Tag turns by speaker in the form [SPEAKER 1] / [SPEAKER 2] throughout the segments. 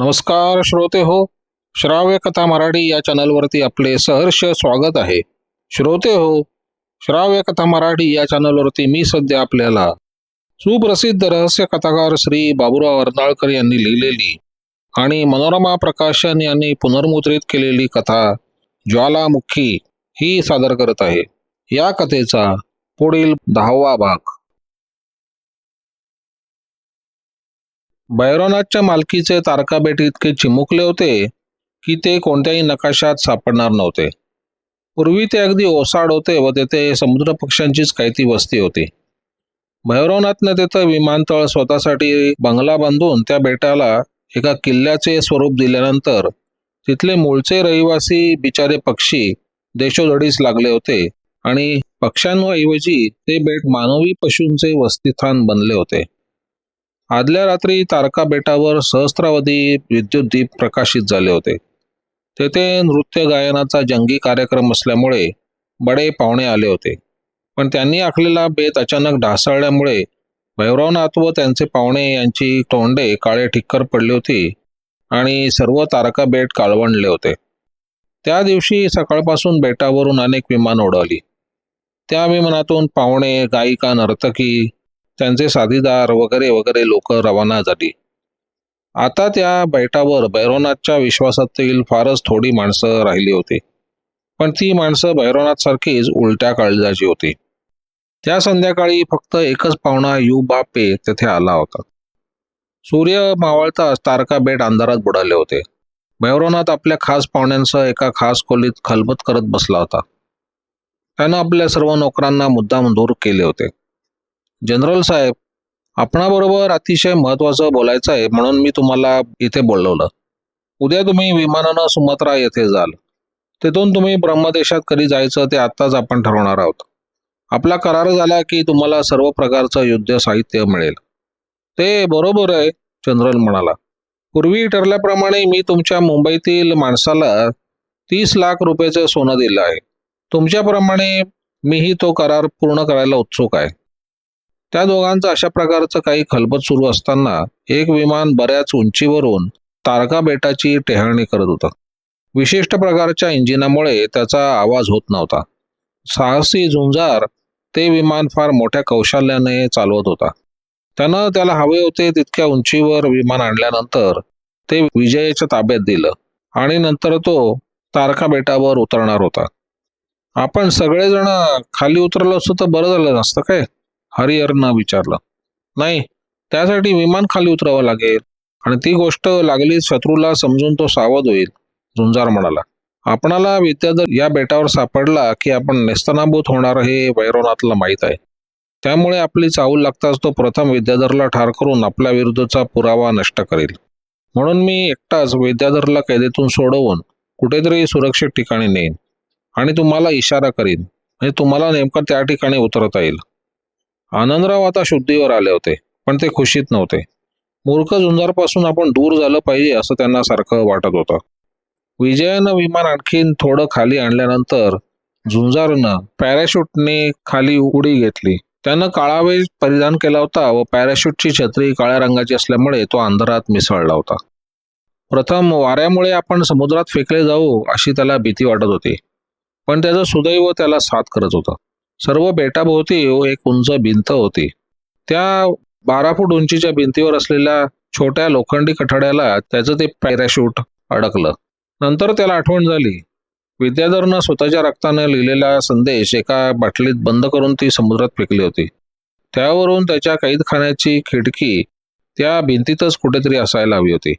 [SPEAKER 1] नमस्कार श्रोते हो श्राव्य कथा मराठी या चॅनलवरती आपले सहर्ष स्वागत आहे. श्रोते हो श्राव्य कथा मराठी या चॅनलवरती मी सध्या आपल्याला सुप्रसिद्ध रहस्य कथाकार श्री बाबुराव अर्नाळकर यांनी लिहिलेली आणि मनोरमा प्रकाशन यांनी पुनर्मुद्रित केलेली कथा ज्वालामुखी ही सादर करत आहे. या कथेचा पुढील दहावा भाग. बैरोनाथच्या मालकीचे तारका बेट इतके चिमुकले होते की ते कोणत्याही नकाशात सापडणार नव्हते. पूर्वी ते अगदी ओसाड होते व तेथे समुद्र पक्ष्यांचीच काही ती वस्ती होती. भैरवनाथने तेथे विमानतळ स्वतःसाठी बंगला बांधून त्या बेटाला एका किल्ल्याचे स्वरूप दिल्यानंतर तिथले मूळचे रहिवासी बिचारे पक्षी देशोधडीस लागले होते आणि पक्ष्यांऐवजी ते बेट मानवी पशूंचे वस्तीस्थान बनले होते. आदल्या रात्री तारका बेटावर सहस्रावधी विद्युत दीप प्रकाशित झाले होते. तेथे नृत्य गायनाचा जंगी कार्यक्रम असल्यामुळे बडे पाहुणे आले होते. पण त्यांनी आखलेला बेत अचानक ढासळल्यामुळे भैरवनाथ व त्यांचे पाहुणे यांची तोंडे काळे ठिक्कर पडली होती आणि सर्व तारका बेट काळवंडले होते. त्या दिवशी सकाळपासून बेटावरून अनेक विमान उडवली त्या विमानातून पाहुणे गायिका नर्तकी त्यांचे साथीदार वगैरे वगैरे लोक रवाना झाली. आता त्या बैठावर भैरवनाथच्या विश्वासातील फारच थोडी माणसं राहिली होती. पण ती माणसं भैरवनाथ सारखीच उलट्या काळजाची होती. त्या संध्याकाळी फक्त एकच पाहुणा यू बापे तेथे आला होता. सूर्य मावळताच तारका बेट अंधारात बुडाले होते. भैरवनाथ आपल्या खास पाहुण्यांसह एका खास खोलीत खलबत करत बसला होता. त्यानं आपल्या सर्व नोकरांना मुद्दाम दूर केले होते. जनरल साहेब आपणाबरोबर अतिशय महत्वाचं बोलायचं आहे म्हणून मी तुम्हाला इथे बोलवलं. उद्या तुम्ही विमानानं सुमत्रा येथे जाल. तिथून तुम्ही ब्रह्मदेशात कधी जायचं ते आत्ताच आपण ठरवणार आहोत. आपला करार झाला की तुम्हाला सर्व प्रकारचं युद्ध साहित्य मिळेल. ते बरोबर आहे जनरल म्हणाला. पूर्वी ठरल्याप्रमाणे मी तुमच्या मुंबईतील माणसाला तीस लाख रुपयाचं सोनं दिलं आहे. तुमच्याप्रमाणे मीही तो करार पूर्ण करायला उत्सुक आहे. त्या दोघांचं अशा प्रकारचं काही खलबत सुरू असताना एक विमान बऱ्याच उंचीवरून तारका बेटाची टेहळणी करत होतं. विशिष्ट प्रकारच्या इंजिनामुळे त्याचा आवाज होत नव्हता. साहसी झुंजार ते विमान फार मोठ्या कौशल्याने चालवत होता. त्यानं त्याला हवे होते तितक्या उंचीवर विमान आणल्यानंतर ते विजयाच्या ताब्यात दिलं आणि नंतर तो तारका बेटावर उतरणार होता. आपण सगळेजण खाली उतरलो असतो तर बरं झालं नसतं काय? हरिहरनं विचारलं. नाही त्यासाठी विमान खाली उतरावं लागेल आणि ती गोष्ट लागली शत्रूला समजून तो सावध होईल झुंजार म्हणाला. आपणाला विद्याधर या बेटावर सापडला की आपण नेस्तनाभूत होणार हे वैरोनाथला माहीत आहे. त्यामुळे आपली चाहूल लागताच तो प्रथम विद्याधरला ठार करून आपल्या विरुद्धचा पुरावा नष्ट करेल. म्हणून मी एकटाच विद्याधरला कैदेतून सोडवून कुठेतरी सुरक्षित ठिकाणी नेईन आणि तुम्हाला इशारा करीन. म्हणजे तुम्हाला नेमकं त्या ठिकाणी उतरता येईल. आनंदराव आता शुद्धीवर आले होते पण ते खुशीत नव्हते. मूर्ख झुंजारपासून आपण दूर झालं पाहिजे असं त्यांना सारखं वाटत होतं. विजयानं विमान आणखीन थोडं खाली आणल्यानंतर झुंजारनं पॅराशूटने खाली उडी घेतली. त्यानं काळावे परिधान केला होता व पॅराशूटची छत्री काळ्या रंगाची असल्यामुळे तो अंधारात मिसळला होता. प्रथम वाऱ्यामुळे आपण समुद्रात फेकले जाऊ अशी त्याला भीती वाटत होती. पण त्याचं सुदैव त्याला साथ करत होतं. सर्व बेटाभोवती हो एक उंच भिंत होती. त्या बारा फूट उंचीच्या भिंतीवर असलेल्या छोट्या लोखंडी कठड्याला त्याचं ते पॅराशूट अडकलं. नंतर त्याला आठवण झाली. विद्याधरनं स्वतःच्या रक्तानं लिहिलेला संदेश एका बाटलीत बंद करून ती समुद्रात फेकली होती. त्यावरून त्याच्या कैदखान्याची खिडकी त्या भिंतीतच कुठेतरी असायला हवी होती.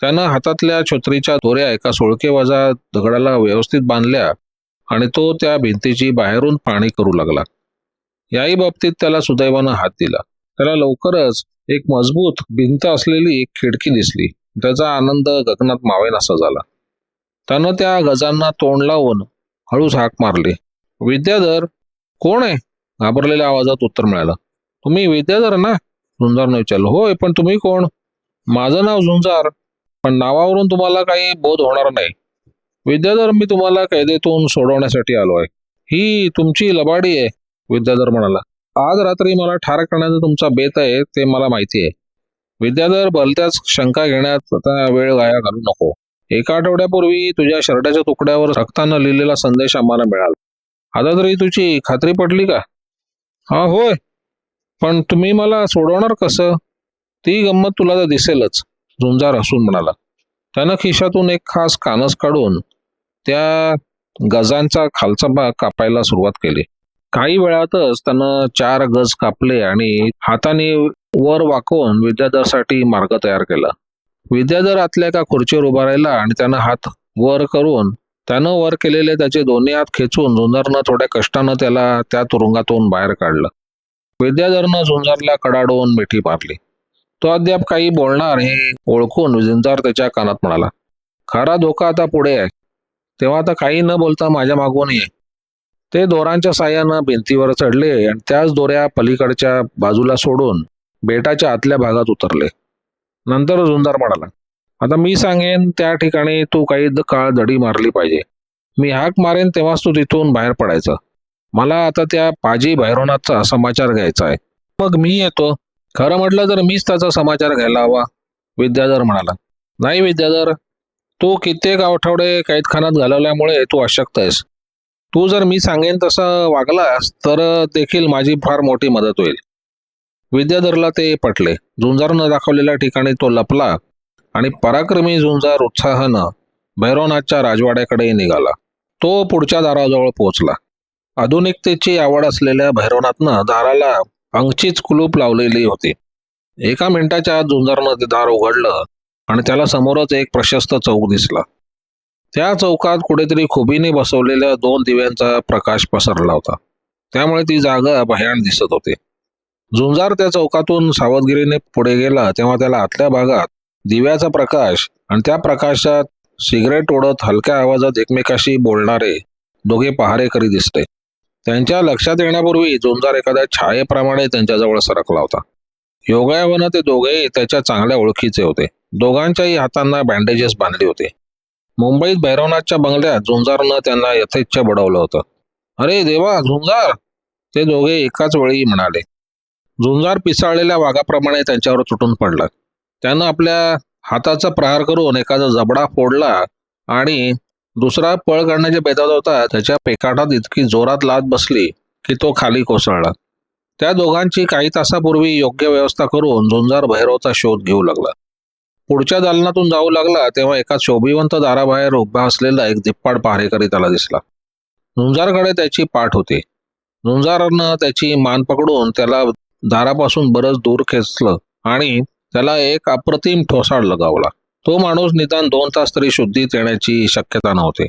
[SPEAKER 1] त्यानं हातातल्या छत्रीच्या दोऱ्या एका सोळकेवाजा दगडाला व्यवस्थित बांधल्या आणि तो त्या भिंतीची बाहेरून पाणी करू लागला. याही बाबतीत त्याला सुदैवानं हात दिला. त्याला लवकरच एक मजबूत भिंत असलेली एक खिडकी दिसली. त्याचा आनंद गगनात मावेनासा झाला. त्यानं त्या गजांना तोंड लावून हळूच हाक मारली. विद्याधर कोण आहे? घाबरलेल्या आवाजात उत्तर मिळालं. तुम्ही विद्याधर ना? झुंजारनं विचारलं. होय पण तुम्ही कोण? माझं नाव झुंजार पण नावावरून तुम्हाला काही बोध होणार नाही. विद्याधर मी तुम्हाला कैदेतून सोडवण्यासाठी आलो आहे. ही तुमची लबाडी आहे विद्याधर म्हणाला. आज रात्री मला ठार करण्याचा तुमचा बेत आहे ते मला माहिती आहे. विद्याधर भलत्याच शंका घेण्यात आता वेळ वाया घालू नको. एका आठवड्यापूर्वी तुझ्या शर्टाच्या तुकड्यावर रक्तानं लिहिलेला संदेश आम्हाला मिळाला. आता तरी तुझी खात्री पडली का? हा होय. पण तुम्ही मला सोडवणार कसं? ती गंमत तुला तर दिसेलच झुंजार हसून म्हणाला. त्यानं खिशातून एक खास कानस काढून त्या गजांचा खालचा भाग कापायला सुरुवात केली. काही वेळातच त्यानं चार गज कापले आणि हाताने वर वाकवून विद्याधरसाठी मार्ग तयार केला. विद्याधर आतल्या एका खुर्चीवर उभा राहिला आणि त्यानं हात वर करून त्यानं वर केलेले त्याचे दोन्ही हात खेचून झुंजारनं थोड्या कष्टानं त्याला त्या तुरुंगातून बाहेर काढलं. विद्याधरनं झुंजारला कडाडून मिठी मारली. तो अद्याप काही बोलणार हे ओळखून झुंजार त्याच्या कानात म्हणाला खरा धोका आता पुढे आहे. तेव्हा आता काही न बोलता माझ्या मागून ये. ते दोरांच्या साह्यानं भिंतीवर चढले आणि त्याच दोऱ्या पलीकडच्या बाजूला सोडून बेटाच्या आतल्या भागात उतरले. नंतर झुंजार म्हणाला आता मी सांगेन त्या ठिकाणी तू काही काळ दडी मारली पाहिजे. मी हाक मारेन तेव्हाच तू तिथून बाहेर पडायचं. मला आता त्या पाजी भैरवनाथचा समाचार घ्यायचा आहे. मग मी येतो. खरं म्हटलं तर मीच त्याचा समाचार घ्यायला हवा विद्याधर म्हणाला. नाही विद्याधर तू कित्येक आठवडे कैदखान्यात घालवल्यामुळे तू अशक्त आहेस. तू जर मी सांगेन तसं वागलास तर देखील माझी फार मोठी मदत होईल. विद्याधरला ते पटले. झुंजारनं दाखवलेल्या ठिकाणी तो लपला आणि पराक्रमी झुंजार उत्साहानं भैरवनाथच्या राजवाड्याकडे निघाला. तो पुढच्या दाराजवळ पोहोचला. आधुनिकतेची आवड असलेल्या भैरवनाथनं दाराला अंगचीच कुलूप लावलेली होती. एका मिनिटाच्या आत झुंजारनं दार उघडलं आणि त्याला समोरच एक प्रशस्त चौक दिसला. त्या चौकात कुठेतरी खुबीने बसवलेल्या दोन दिव्यांचा प्रकाश पसरला होता. त्यामुळे ती जागा भयान दिसत होती. झुंजार त्या चौकातून सावधगिरीने पुढे गेला तेव्हा त्याला आतल्या भागात दिव्याचा प्रकाश आणि त्या प्रकाशात सिगरेट ओढत हलक्या आवाजात एकमेकाशी बोलणारे दोघे पहारेकरी दिसले. त्यांच्या लक्षात येण्यापूर्वी झुंजार एखाद्या छायेप्रमाणे त्यांच्याजवळ सरकला होता. योगायोगानं ते दोघेही त्याच्या चांगल्या ओळखीचे होते. दोघांच्याही हातांना बँडेजेस बांधले होते. मुंबईत भैरवनाथच्या बंगल्यात झुंजारनं त्यांना यथेच्छ बडवलं होतं. अरे देवा झुंजार ते दोघे एकाच वेळी म्हणाले. झुंजार पिसाळलेल्या वाघाप्रमाणे त्यांच्यावर तुटून पडला. त्यानं आपल्या हाताचा प्रहार करून एखादा जबडा फोडला आणि दुसरा पळ काढण्याच्या बेतात होता त्याच्या पेकाटात इतकी जोरात लात बसली की तो खाली कोसळला. त्या दोघांची काही तासापूर्वी योग्य व्यवस्था करून झुंजार भैरवचा शोध घेऊ लागला. पुढच्या दालनातून जाऊ लागला तेव्हा एका शोभिवंत दाराबाहेर उभा असलेला एक दिप्पाड पहारेकरी त्याला दिसला. झुंजारकडे त्याची पाठ होती. झुंजारनं त्याची मान पकडून त्याला दारापासून बरंच दूर खेचलं आणि त्याला एक अप्रतिम ठोसाड लगावला. तो माणूस निदान दोन तास तरी शुद्धीत येण्याची शक्यता नव्हती.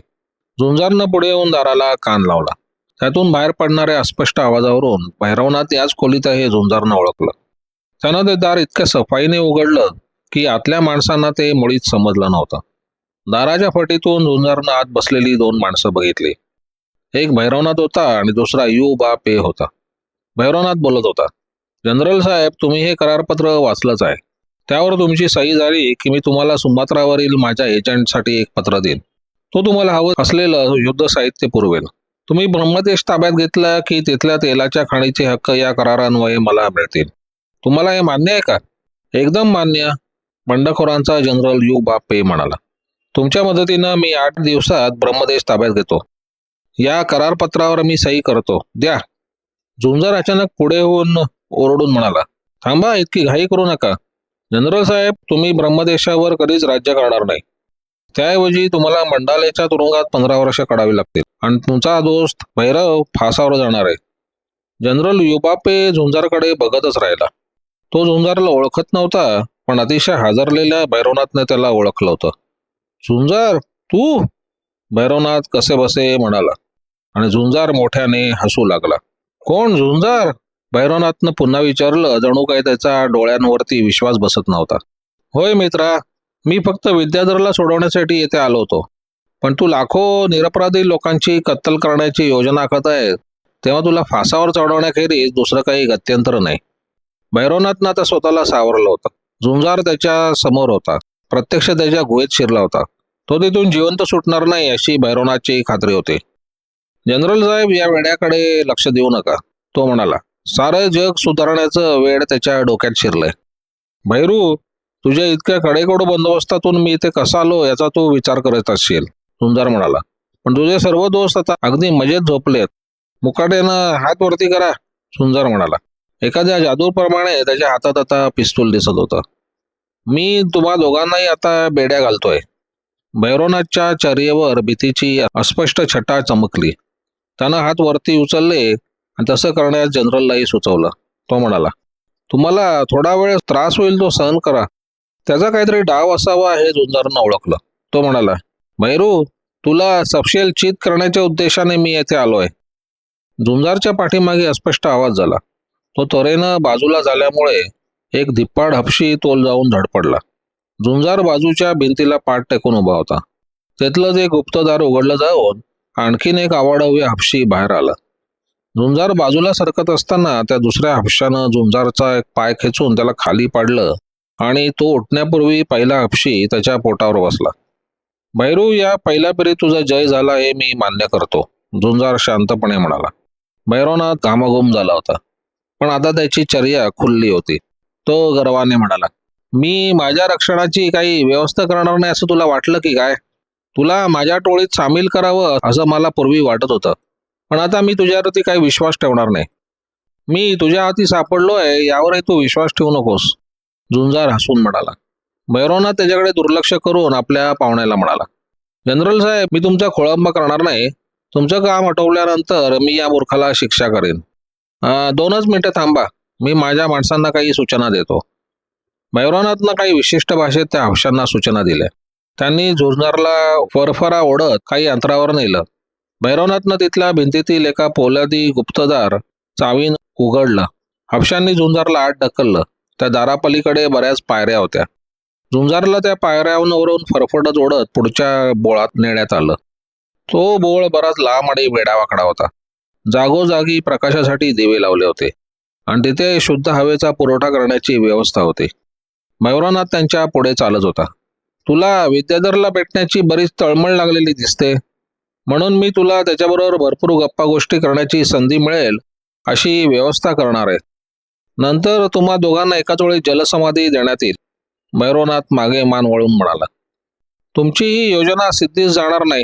[SPEAKER 1] झुंजारनं पुढे येऊन दाराला कान लावला. त्यातून बाहेर पडणाऱ्या अस्पष्ट आवाजावरून भैरवनाथ याच खोलीत हे झुंजारनं ओळखलं. त्यानं ते दार इतक्या सफाईने उघडलं की आतल्या माणसांना ते मुळीच समजलं नव्हतं. दाराच्या फटीतून झुंजारनं आत बसलेली दोन माणसं बघितली. एक भैरवनाथ होता आणि दुसरा यू बा पे होता. भैरवनाथ बोलत होता जनरल साहेब तुम्ही हे करारपत्र वाचलंच आहे. त्यावर तुमची सही झाली की मी तुम्हाला सुमात्रावरील माझ्या एजंटसाठी एक पत्र देईन. तो तुम्हाला हवं असलेलं युद्ध साहित्य पुरवेल. तुम्ही ब्रह्मदेश ताब्यात घेतला की तिथल्या तेलाच्या खाणीचे हक्क या करारान्वये मला मिळतील. तुम्हाला हे मान्य आहे का? एकदम मान्य बंडखोरांचा जनरल यू बाप पे म्हणाला. तुमच्या मदतीनं मी आठ दिवसात ब्रह्मदेश ताब्यात घेतो. या करारपत्रावर मी सही करतो. द्या. झुंजार अचानक पुढे होऊन ओरडून म्हणाला थांबा इतकी घाई करू नका. जनरल साहेब तुम्ही ब्रह्मदेशावर कधीच राज्य करणार नाही. त्याऐवजी तुम्हाला मंडालेच्या तुरुंगात पंधरा वर्ष काढावी लागतील. आणि तुमचा दोस्त भैरव फासावर जाणार आहे. जनरल युबापे झुंजारकडे बघतच राहिला. तो झुंजारला ओळखत नव्हता पण अतिशय हजरलेल्या भैरवनाथने त्याला ओळखलं होतं. झुंजार तू? भैरवनाथ कसे बसे म्हणाला. आणि झुंजार मोठ्याने हसू लागला. कोण झुंजार? भैरवनाथनं पुन्हा विचारलं जणू काही त्याचा डोळ्यांवरती विश्वास बसत नव्हता. होय मित्रा मी फक्त विद्याधरला सोडवण्यासाठी येथे आलो होतो. पण तू लाखो निरपराधी लोकांची कत्तल करण्याची योजना आखत आहे. तेव्हा तुला फासावर चढवण्याखेरीज दुसरं काही गत्यंतर नाही. भैरवनाथनं आता स्वतःला सावरलं होतं. झुंजार त्याच्यासमोर होता. प्रत्यक्ष त्याच्या गुहेत शिरला होता. तो तिथून जिवंत सुटणार नाही अशी भैरवनाथची खात्री होती. जनरल साहेब या वेड्याकडे लक्ष देऊ नका तो म्हणाला. सारं जग सुधारण्याचं वेळ त्याच्या डोक्यात शिरलंय. भैरू तुझ्या इतक्या कडेकोड बंदोबस्तातून मी इथे कसा आलो याचा तू विचार करत असशील सुंदर म्हणाला. पण तुझे सर्व दोस्त आता अगदी मजेत झोपलेत. मुकाट्यानं हात वरती करा सुंदर म्हणाला. एखाद्या जादूप्रमाणे त्याच्या हातात आता पिस्तूल दिसत होतं. मी तुम्हा दोघांनाही आता बेड्या घालतोय. भैरवनाथच्या चर्येवर भीतीची अस्पष्ट छटा चमकली. त्यानं हात वरती उचलले आणि तसं करण्यास जनरललाही सुचवलं. तो म्हणाला तुम्हाला थोडा वेळ त्रास होईल तो सहन करा. त्याचा काहीतरी डाव असावा हे झुंजारनं ओळखलं. तो म्हणाला भैरू तुला सपशेल चित करण्याच्या उद्देशाने मी येथे आलोय. झुंजारच्या पाठीमागे अस्पष्ट आवाज झाला. तो त्वरेनं बाजूला झाल्यामुळे एक धिप्पाड हपशी तोल जाऊन धडपडला. झुंजार बाजूच्या भिंतीला पाठ टेकून उभा होता. त्यातलं ते गुप्तदार उघडलं जाऊन आणखीन एक आवाडव्य हापशी बाहेर आला. झुंजार बाजूला सरकत असताना त्या दुसऱ्या हापशानं झुंजारचा एक पाय खेचून त्याला खाली पाडलं आणि तो उठण्यापूर्वी पहिला हापशी त्याच्या पोटावर बसला. भैरू या पहिल्या फेरीत तुझा जय झाला हे मी मान्य करतो झुंजार शांतपणे म्हणाला. भैरवनाथ घामाघूम झाला होता पण आता त्याची चर्या खुलली होती तो गर्वाने म्हणाला. मी माझ्या रक्षणाची काही व्यवस्था करणार नाही असं तुला वाटलं की काय? तुला माझ्या टोळीत सामील करावं असं मला पूर्वी वाटत होतं. पण आता मी तुझ्यावरती काही विश्वास ठेवणार नाही. मी तुझ्या हाती सापडलोय यावरही तू विश्वास ठेवू नकोस. झुंजार हसून म्हणाला. भैरवनाथ त्याच्याकडे दुर्लक्ष करून आपल्या पाहुण्याला म्हणाला. जनरल साहेब मी तुमचा खोळंबा करणार नाही. तुमचं काम आटवल्यानंतर मी या मूर्खाला शिक्षा करेन. दोनच मिनिटं थांबा. मी माझ्या माणसांना काही सूचना देतो. भैरवनाथनं काही विशिष्ट भाषेत त्या हौशांना सूचना दिल्या. त्यांनी झुंजारला फरफरा ओढत काही अंतरावर नेलं. भैरवनाथनं तिथल्या भिंतीतील एका पोलादी गुप्तदार चावीन उघडला. हापशांनी झुंजारला आत ढकललं. त्या दारापलीकडे बऱ्याच पायऱ्या होत्या. झुंजारला त्या पायऱ्यावरून फरफडत ओढत पुढच्या बोळात नेण्यात आलं. तो बोळ बराच लांब आणि वेडावाकडा होता. जागोजागी प्रकाशासाठी दिवे लावले होते. आणि तिथे शुद्ध हवेचा पुरवठा करण्याची व्यवस्था होती. मयुरानाथ त्यांच्या पुढे चालत होता. तुला विद्याधरला भेटण्याची बरीच तळमळ लागलेली दिसते. म्हणून मी तुला त्याच्याबरोबर भरपूर गप्पा गोष्टी करण्याची संधी मिळेल अशी व्यवस्था करणार आहे. नंतर तुम्हा दोघांना एकाच वेळी जलसमाधी देण्यात येईल. मैरोनाथ मागे मान वळून म्हणाला. तुमची ही योजना सिद्धीस जाणार नाही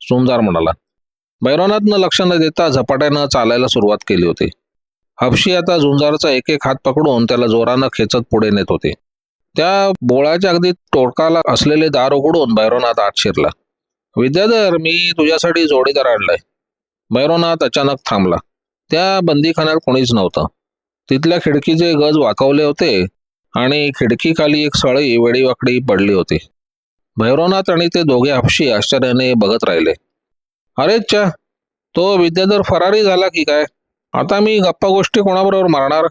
[SPEAKER 1] सोमजार म्हणाला. भैरवनाथनं लक्ष न देता झपाट्यानं चालायला सुरुवात केली होती. हपशी आता झुंजारचा एक एक हात पकडून त्याला जोरानं खेचत पुढे नेत होते. त्या बोळाच्या अगदी तोडकाला असलेले दार उघडून भैरवनाथ आत शिरला. विद्याधर मी तुझ्यासाठी जोडीदार आणलाय भैरवनाथ अचानक थांबला. त्या बंदीखान्यात कोणीच नव्हतं. तिथल्या खिडकीचे गज वाकवले होते आणि खिडकीखाली एक सळी वेडीवाकडी पडली होती. भैरवनाथ आणि ते दोघे हापशी आश्चर्याने बघत राहिले. अरे च्या तो विद्याधर फरारी झाला की काय? आता मी गप्पा गोष्टी कोणाबरोबर मारणार?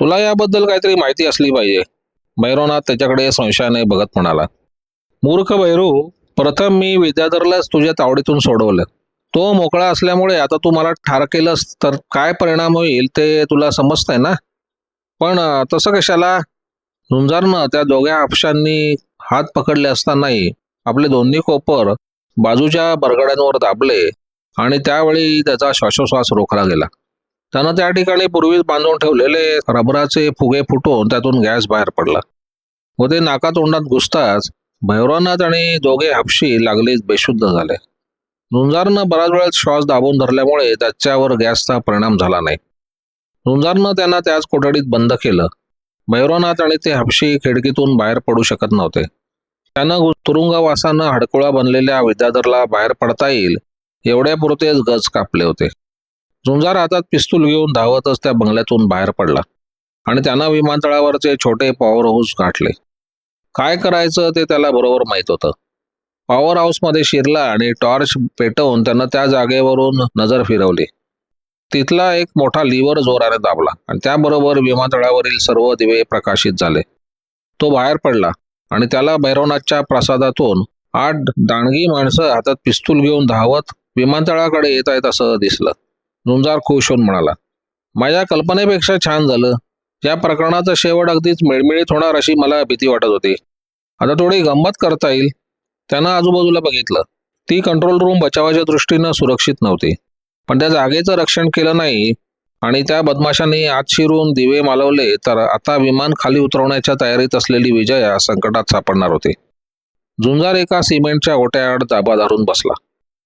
[SPEAKER 1] तुला याबद्दल काहीतरी माहिती असली पाहिजे. भैरवनाथ त्याच्याकडे संशयाने बघत म्हणाला. मूर्ख भैरू प्रथम मी विद्याधरलाच तुझ्या तावडीतून सोडवलं. तो मोकळा असल्यामुळे आता तू मला ठार केलंस तर काय परिणाम होईल ते तुला समजतंय ना? पण तसं कशाला? झुंजारनं त्या दोघ्या आपशांनी हात पकडले असतानाही आपले दोन्ही कोपर बाजूच्या बरगड्यांवर दाबले आणि त्यावेळी त्याचा श्वासोश्वास रोखला गेला. त्यानं त्या ठिकाणी पूर्वीच बांधून ठेवलेले रबराचे फुगे फुटून त्यातून गॅस बाहेर पडला. व ते नाकातोंडात घुसताच भैरवनाथ आणि दोघे हापशी लागलीच बेशुद्ध झाले. झुंजारनं बराच वेळ श्वास दाबून धरल्यामुळे त्याच्यावर गॅसचा परिणाम झाला नाही. झुंजारनं त्यांना त्याच कोठडीत बंद केलं. भैरवनाथ आणि ते हापशी खिडकीतून बाहेर पडू शकत नव्हते. त्यानं तुरुंगवासानं हडकुळा बनलेल्या विद्याधरला बाहेर पडता येईल एवढ्यापुरतेच गज कापले होते. झुंजार हातात पिस्तूल घेऊन धावतच त्या बंगल्यातून बाहेर पडला आणि त्यानं विमानतळावरचे छोटे पॉवर हाऊस गाठले. काय करायचं ते त्याला बरोबर माहीत होतं. पॉवर हाऊसमध्ये शिरला आणि टॉर्च पेटवून त्यानं त्या जागेवरून नजर फिरवली. तिथला एक मोठा लिव्हर जोराने दाबला आणि त्याबरोबर विमानतळावरील सर्व दिवे प्रकाशित झाले. तो बाहेर पडला आणि त्याला भैरवनाथच्या प्रासादातून आठ दांडगी माणसं हातात पिस्तूल घेऊन धावत विमानतळाकडे येत आहेत असं दिसलं. झुंजार खुश होऊन म्हणाला माझ्या कल्पनेपेक्षा छान झालं. या प्रकरणाचा शेवट अगदीच मिळमिळीत होणार अशी मला भीती वाटत होती. आता थोडी गंमत करता येईल. त्यानं आजूबाजूला बघितलं. ती कंट्रोल रूम बचावाच्या दृष्टीनं सुरक्षित नव्हती. पण त्या जागेचं रक्षण केलं नाही आणि त्या बदमाशांनी आत शिरून दिवे मालवले तर आता विमान खाली उतरवण्याच्या तयारीत असलेली विजया संकटात सापडणार होते. झुंजार एका सिमेंटच्या ओट्याआड दाबा धरून बसला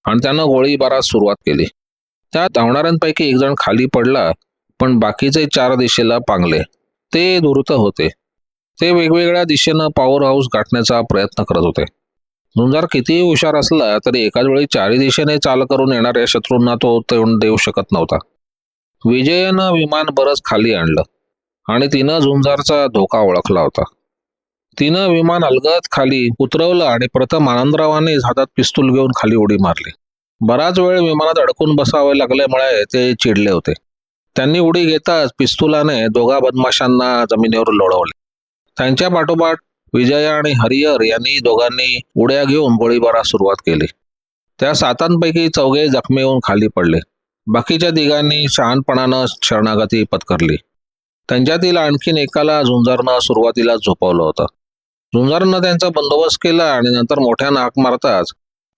[SPEAKER 1] आणि त्यानं गोळीबारास सुरुवात केली. त्या धावणाऱ्यांपैकी एक जण खाली पडला पण बाकीचे चार दिशेला पांगले. ते धूर्त होते. ते वेगवेगळ्या दिशेनं पॉवर हाऊस गाठण्याचा प्रयत्न करत होते. झुंजार कितीही हुशार असला तरी एकाच वेळी चारी दिशेने चाल करून येणाऱ्या शत्रूंना तो तेवण देऊ शकत नव्हता. विजयनं विमान बरंच खाली आणलं आणि तिनं झुंजारचा धोका ओळखला होता. तिनं विमान अलगद खाली उतरवलं आणि प्रथम आनंदरावाने हातात पिस्तूल घेऊन खाली उडी मारली. बराच वेळ विमानात अडकून बसावे लागल्यामुळे ते चिडले होते. त्यांनी उडी घेताच पिस्तुलाने दोघा बदमाशांना जमिनीवर लोळवले. त्यांच्या पाठोपाठ विजया आणि हरिहर यांनी दोघांनी उड्या घेऊन गोळीबारास सुरुवात केली. त्या सातांपैकी चौघे जखमी होऊन खाली पडले. बाकीच्या तिघांनी शहाणपणानं शरणागती पत्करली. त्यांच्यातील आणखीन एकाला झुंजारनं सुरुवातीला झोपवलं होतं. झुंजारनं त्यांचा बंदोबस्त केला आणि नंतर मोठ्यानं हाक मारताच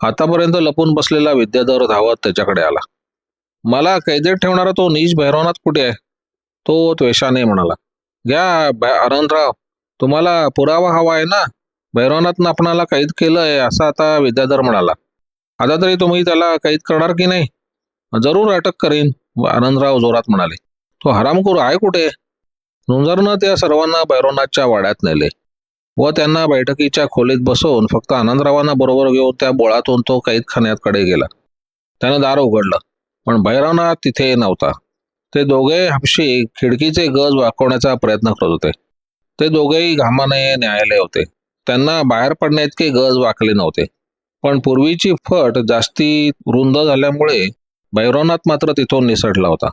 [SPEAKER 1] आतापर्यंत लपून बसलेला विद्याधर धावत त्याच्याकडे आला. मला कैदेत ठेवणारा तो नीच भैरवनाथ कुठे आहे? तो त्वेषाने म्हणाला. घ्या आनंदराव तुम्हाला पुरावा हवा आहे ना? भैरवनाथनं आपणाला कैद केलंय असं आता विद्याधर म्हणाला. आता तरी तुम्ही त्याला कैद करणार की नाही? जरूर अटक करीन आनंदराव जोरात म्हणाले. तो हरामखोर आहे कुठे? झुंजारनं त्या सर्वांना भैरवनाथच्या वाड्यात नेले व त्यांना बैठकीच्या खोलीत बसवून फक्त आनंदरावांना बरोबर घेऊन त्या बोळातून तो कैदखान्याकडे गेला. त्यानं दार उघडलं. पण भैरवनाथ तिथे नव्हता. ते दोघे हापशी खिडकीचे गज वाकवण्याचा प्रयत्न करत होते. ते दोघेही घामाने न्यायालय होते. त्यांना बाहेर पडण्याइतके गज वाकले नव्हते. पण पूर्वीची फट जास्ती रुंद झाल्यामुळे भैरवनाथ मात्र तिथून निसटला होता.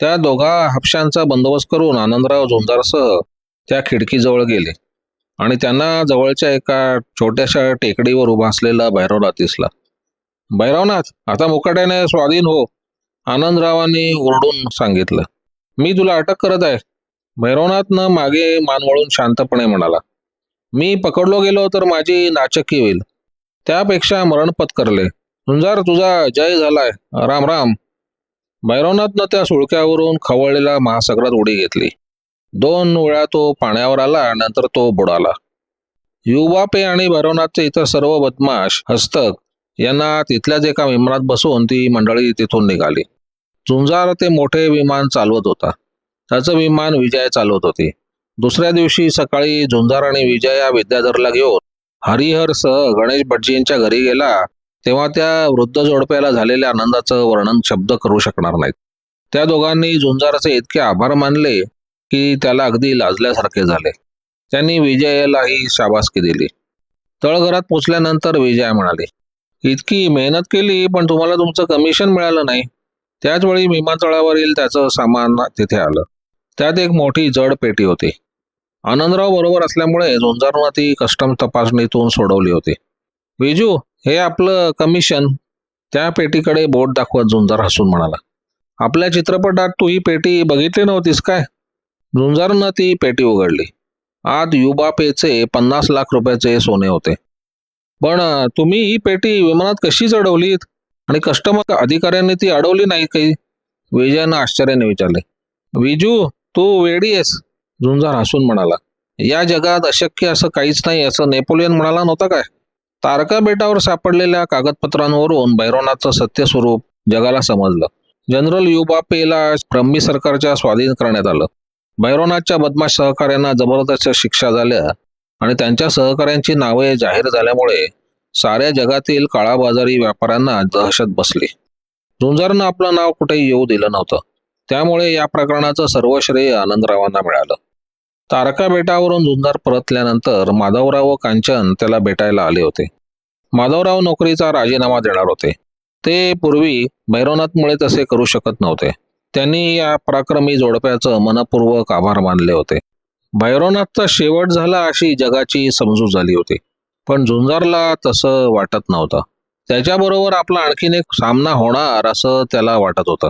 [SPEAKER 1] त्या दोघा हापशांचा बंदोबस्त करून आनंदराव झुंजारसह त्या खिडकीजवळ गेले. आणि त्यांना जवळच्या एका छोट्याशा टेकडीवर उभा असलेला भैरवनाथ दिसला. भैरवनाथ आता मुकाट्याने स्वाधीन हो आनंदरावांनी ओरडून सांगितलं. मी तुला अटक करत आहे. भैरवनाथनं मागे मान वळून शांतपणे म्हणाला मी पकडलो गेलो तर माझी नाचकी होईल. त्यापेक्षा मरण पत्करले. झुंजार तुझा जय झालाय. राम राम. भैरवनाथनं त्या सुळक्यावरून खवळलेला महासागरात उडी घेतली. दोन वेळा तो पाण्यावर आला नंतर तो बुडाला. युवापे आणि भैरवनाथचे इतर सर्व बदमाश हस्तक यांना तिथल्याच एका विमानात बसवून ती मंडळी तिथून निघाली. झुंजार ते मोठे विमान चालवत होता. त्याचं विमान विजय चालवत होती. दुसऱ्या दिवशी सकाळी झुंजार आणि विजया विद्याधरला घेऊन हरिहरसह गणेश भटजींच्या घरी गेला तेव्हा त्या वृद्ध जोडप्याला झालेल्या आनंदाचं वर्णन शब्द करू शकणार नाहीत. त्या दोघांनी झुंजारचे इतके आभार मानले की त्याला अगदी लाजल्यासारखे झाले. त्यांनी विजयालाही शाबासकी दिली. तळघरात पोचल्यानंतर विजया म्हणाली इतकी मेहनत केली पण तुम्हाला तुमचं कमिशन मिळालं नाही. त्याच वेळी विमानतळावरील त्याचं सामान तिथे आलं. त्यात एक मोठी जड पेटी होती. आनंदराव बरोबर असल्यामुळे झुंजारनं ती कस्टम तपासणीतून सोडवली होती. विजू हे आपलं कमिशन त्या पेटीकडे बोट दाखवत झुंजार हसून म्हणाला आपल्या चित्रपटात तू ही पेटी बघितली नव्हतीस काय? झुंजारनं ती पेटी उघडली. आत युबापेचे पन्नास लाख रुपयाचे सोने होते. पण तुम्ही ही पेटी विमानात कशी चढवलीत? आणि कस्टमर अधिकाऱ्यांनी ती अडवली नाही काही? विजयानं आश्चर्याने विचारले. विजू तू वेडी आहेस झुंजार हसून म्हणाला. या जगात अशक्य असं काहीच नाही असं नेपोलियन म्हणाला नव्हता काय? तारका बेटावर सापडलेल्या कागदपत्रांवरून भैरवनाथचं सत्य स्वरूप जगाला समजलं. जनरल युबापेला ब्रह्मी सरकारच्या स्वाधीन करण्यात आलं. भैरवनाथच्या बदमाश सहकार्यांना जबरदस्त शिक्षा झाल्या. आणि त्यांच्या सहकाऱ्यांची नावे जाहीर झाल्यामुळे साऱ्या जगातील काळाबाजारी व्यापाऱ्यांना दहशत बसली. झुंजारनं आपलं नाव कुठेही येऊ दिलं नव्हतं. त्यामुळे या प्रकरणाचं सर्व श्रेय आनंदरावांना मिळालं. तारका बेटावरून झुंजार परतल्यानंतर माधवराव व कांचन त्याला भेटायला आले होते. माधवराव नोकरीचा राजीनामा देणार होते. ते पूर्वी भैरवनाथमुळे तसे करू शकत नव्हते. त्यांनी या पराक्रमी जोडप्याचं मनपूर्वक आभार मानले होते. भैरवनाथचा शेवट झाला अशी जगाची समजूत झाली होती. पण झुंजारला तसं वाटत नव्हतं. त्याच्याबरोबर आपला आणखीन एक सामना होणार असं त्याला वाटत होतं.